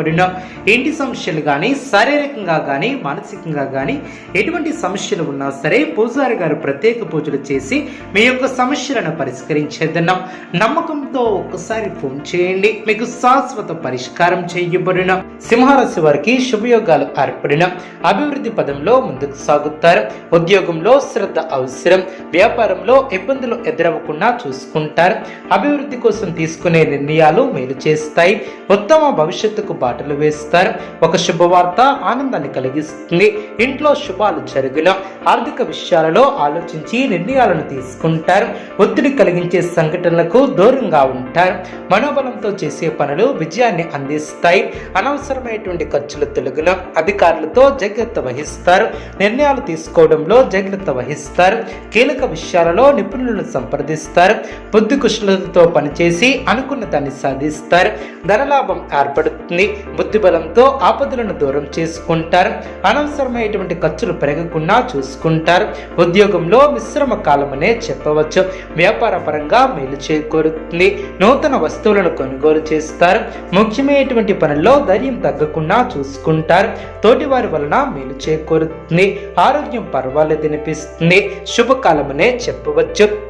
చేయబడిన ఇంటి సమస్యలు కానీ శారీరకంగా కానీ మానసికంగా కానీ ఎటువంటి సమస్యలు ఉన్నా సరే పూజారి గారు ప్రత్యేక పూజలు చేసి మీ యొక్క సమస్యలను పరిష్కరించేద్దాం నమ్మకంతో ఒక్కసారి ఫోన్ చేయండి. మీకు శాశ్వత పరిష్కారం చేయబడిన సింహరాశి వారికి శుభయోగాలు ఏర్పడిన అభివృద్ధి పదంలో ముందుకు సాగుతారు. ఉద్యోగంలో శ్రద్ధ అవసరం. వ్యాపారంలో ఇబ్బందులు ఎదురవ్వకుండా చూసుకుంటారు. అభివృద్ధి కోసం తీసుకునే నిర్ణయాలు మేలు చేస్తాయి. ఉత్తమ భవిష్యత్తుకు పాటలు వేస్తారు. ఒక శుభవార్త ఆనందాన్ని కలిగిస్తుంది. ఇంట్లో శుభాలు జరిగిన. ఆర్థిక విషయాలలో ఆలోచించి నిర్ణయాలను తీసుకుంటారు. ఒత్తిడి కలిగించే సంఘటనలకు దూరంగా ఉంటారు. మనోబలంతో చేసే పనులు విజయాన్ని అందిస్తాయి. అనవసరమైనటువంటి ఖర్చులు తొలగిన. అధికారులతో జాగ్రత్త వహిస్తారు. నిర్ణయాలు తీసుకోవడంలో జాగ్రత్త వహిస్తారు. కీలక విషయాలలో నిపుణులను సంప్రదిస్తారు. బుద్ధి కుశలతతో పనిచేసి అనుకున్న దాన్ని సాధిస్తారు. ధనలాభం ఏర్పడుతుంది. బుద్ధిబలంతో ఆపదలను దూరం చేసుకుంటారు. అనవసరమైనటువంటి ఖర్చులు పెరగకుండా చూసుకుంటారు. ఉద్యోగంలో మిశ్రమ కాలమనే చెప్పవచ్చు. వ్యాపార పరంగా మేలు చేకూరుతుంది. నూతన వస్తువులను కొనుగోలు చేస్తారు. ముఖ్యమైనటువంటి పనుల్లో ధైర్యం తగ్గకుండా చూసుకుంటారు. తోటివారి వలన మేలు చేకూరుతుంది. ఆరోగ్యం పర్వాలేదు అనిపిస్తుంది. శుభకాలమనే చెప్పవచ్చు.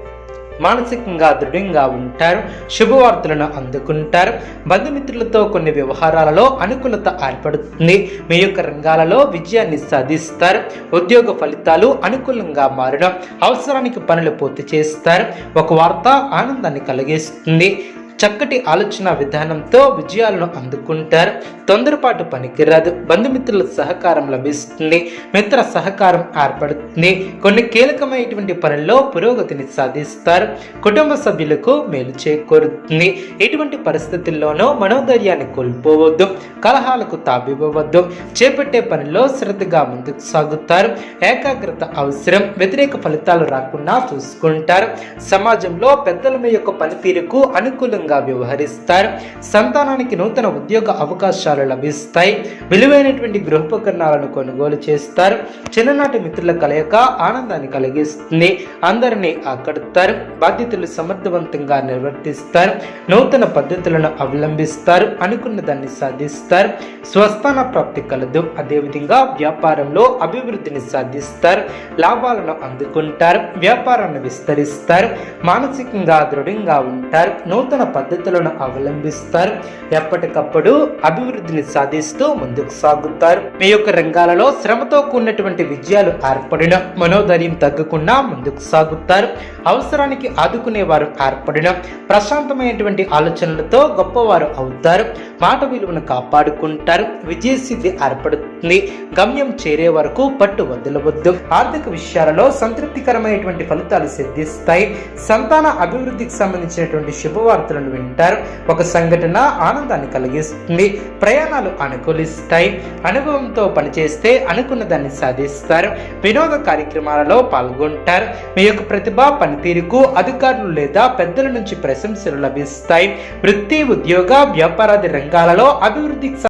మానసికంగా దృఢంగా ఉంటారు శుభవార్తలను అందుకుంటారు. బంధుమిత్రులతో కొన్ని వ్యవహారాలలో అనుకూలత ఏర్పడుతుంది. మీ యొక్క రంగాలలో విజయాన్ని సాధిస్తారు. ఉద్యోగ ఫలితాలు అనుకూలంగా మారడం అవసరానికి పనులు పూర్తి చేస్తారు. ఒక వార్త ఆనందాన్ని కలిగిస్తుంది. చక్కటి ఆలోచన విధానంతో విజయాలను అందుకుంటారు. తొందరపాటు పనికిరాదు. బంధుమిత్రుల సహకారం లభిస్తుంది. మిత్ర సహకారం ఏర్పడుతుంది. కొన్ని కీలకమైనటువంటి పనుల్లో పురోగతిని సాధిస్తారు. కుటుంబ సభ్యులకు మేలు చేకూరుతుంది. ఎటువంటి పరిస్థితుల్లోనూ మనోధైర్యాన్ని కోల్పోవద్దు. కలహాలకు తాబివ్వవద్దు చేపట్టే పనిలో శ్రద్ధగా ముందుకు సాగుతారు. ఏకాగ్రత అవసరం. వ్యతిరేక ఫలితాలు రాకుండా చూసుకుంటారు. సమాజంలో పెద్దల మీ యొక్క పనితీరుకు అనుకూలంగా వ్యవహరిస్తారు. సంతానానికి నూతన ఉద్యోగ అవకాశాలు లభిస్తాయి. విలువైనటువంటి గృహోపకరణాలను కొనుగోలు చేస్తారు. చిన్ననాటి మిత్రుల కలయిక ఆనందాన్ని కలిగిస్తుంది. అందరినీ ఆకడతారు బాధ్యతలు సమర్థవంతంగా నిర్వర్తిస్తారు. నూతన పద్ధతులను అవలంబిస్తారు. అనుకున్న దాన్ని సాధిస్తారు. స్వస్థాన ప్రాప్తి కలదు. అదేవిధంగా వ్యాపారంలో అభివృద్ధిని సాధిస్తారు. లాభాలను అందుకుంటారు. వ్యాపారాన్ని విస్తరిస్తారు. మానసికంగా దృఢంగా ఉంటారు. నూతన పద్ధతులను అవలంబిస్తారు. ఎప్పటికప్పుడు అభివృద్ధిని సాధిస్తూ ముందుకు సాగుతారు. మీ యొక్క రంగాలలో శ్రమతో కూడినటువంటి విజయాలు ఏర్పడిన మనోధైర్యం తగ్గకుండా ముందుకు సాగుతారు. అవసరానికి ఆదుకునేవారు ఏర్పడిన ప్రశాంతమైనటువంటి ఆలోచనలతో గొప్పవారు అవుతారు. మాట విలువను కాపాడుకుంటారు. విజయసిద్ధి ఏర్పడుతుంది. గమ్యం చేరే వరకు పట్టు వదలవద్దు. ఆర్థిక విషయాలలో సంతృప్తికరమైనటువంటి ఫలితాలు సిద్ధిస్తాయి. సంతాన అభివృద్ధికి సంబంధించినటువంటి శుభవార్తలను వింటారు. ఒక సంఘటన ఆనందాన్ని కలిగిస్తుంది. ప్రయాణాలు అనుకూలిస్తాయి. అనుభవంతో పనిచేస్తే అనుకున్న దాన్ని సాధిస్తారు. వినోద కార్యక్రమాలలో పాల్గొంటారు. మీ యొక్క ప్రతిభ పనితీరుకు అధికారులు లేదా పెద్దల నుంచి ప్రశంసలు లభిస్తాయి. వృత్తి ఉద్యోగ వ్యాపారాది రంగాలలో అభివృద్ధికి